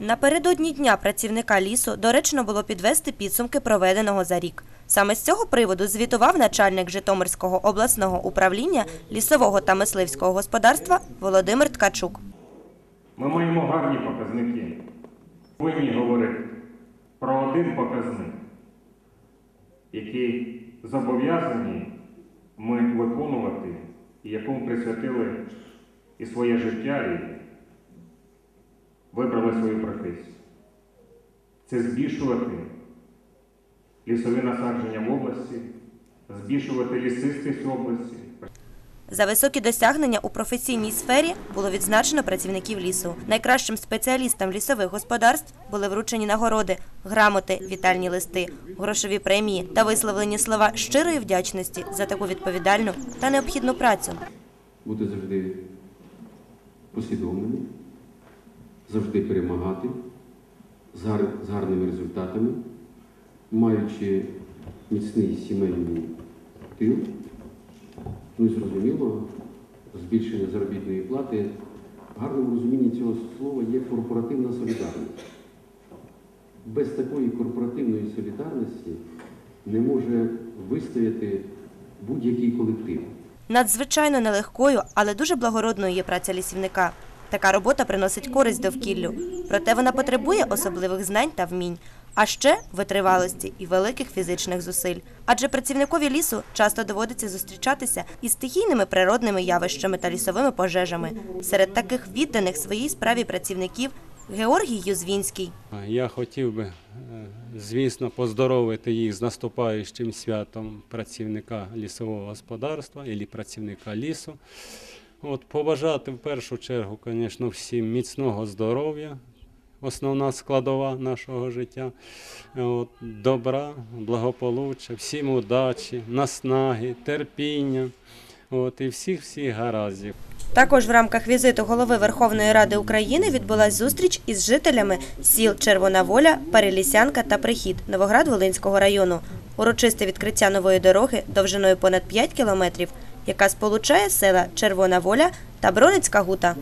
Напередодні дня працівника лісу доречно було підвести підсумки проведеного за рік. Саме з цього приводу звітував начальник Житомирського обласного управління лісового та мисливського господарства Володимир Ткачук. Ми маємо гарні показники. Повинні говорити про один показник, який зобов'язані ми виконувати якому присвятили і своє життя, і вибрали свою професію. Це збільшувати лісові насадження в області, збільшувати лісистість в області, За високі досягнення у професійній сфері було відзначено працівників лісу. Найкращим спеціалістам лісових господарств були вручені нагороди, грамоти, вітальні листи, грошові премії та висловлені слова щирої вдячності за таку відповідальну та необхідну працю. бути завжди послідовними, завжди перемагати з, гарними результатами, маючи міцний сімейний тил, ну і зрозуміло, збільшення заробітної плати. В гарному розумінні цього слова є корпоративна солідарність. Без такої корпоративної солідарності не може вистояти будь-який колектив. Надзвичайно нелегкою, але дуже благородною є праця лісівника. Така робота приносить користь довкіллю, проте вона потребує особливих знань та вмінь, а ще витривалості і великих фізичних зусиль. Адже працівникові лісу часто доводиться зустрічатися із стихійними природними явищами та лісовими пожежами. Серед таких відданих своїй справі працівників Георгій Юзвінський. Я хотів би, е, звісно, поздоровити їх з наступаючим святом працівника лісового господарства і працівника лісу. От, побажати в першу чергу, звісно, всім міцного здоров'я, основна складова нашого життя, От, добра, благополуччя, всім удачі, наснаги, терпіння. От, і всіх всіх гараздів. Також в рамках візиту голови Верховної Ради України відбулась зустріч із жителями сіл Червона Воля, Перелісянка та Прихід Новоград-Волинського району. Урочисте відкриття нової дороги довжиною понад 5 кілометрів, яка сполучає села Червона Воля та Броницька Гута.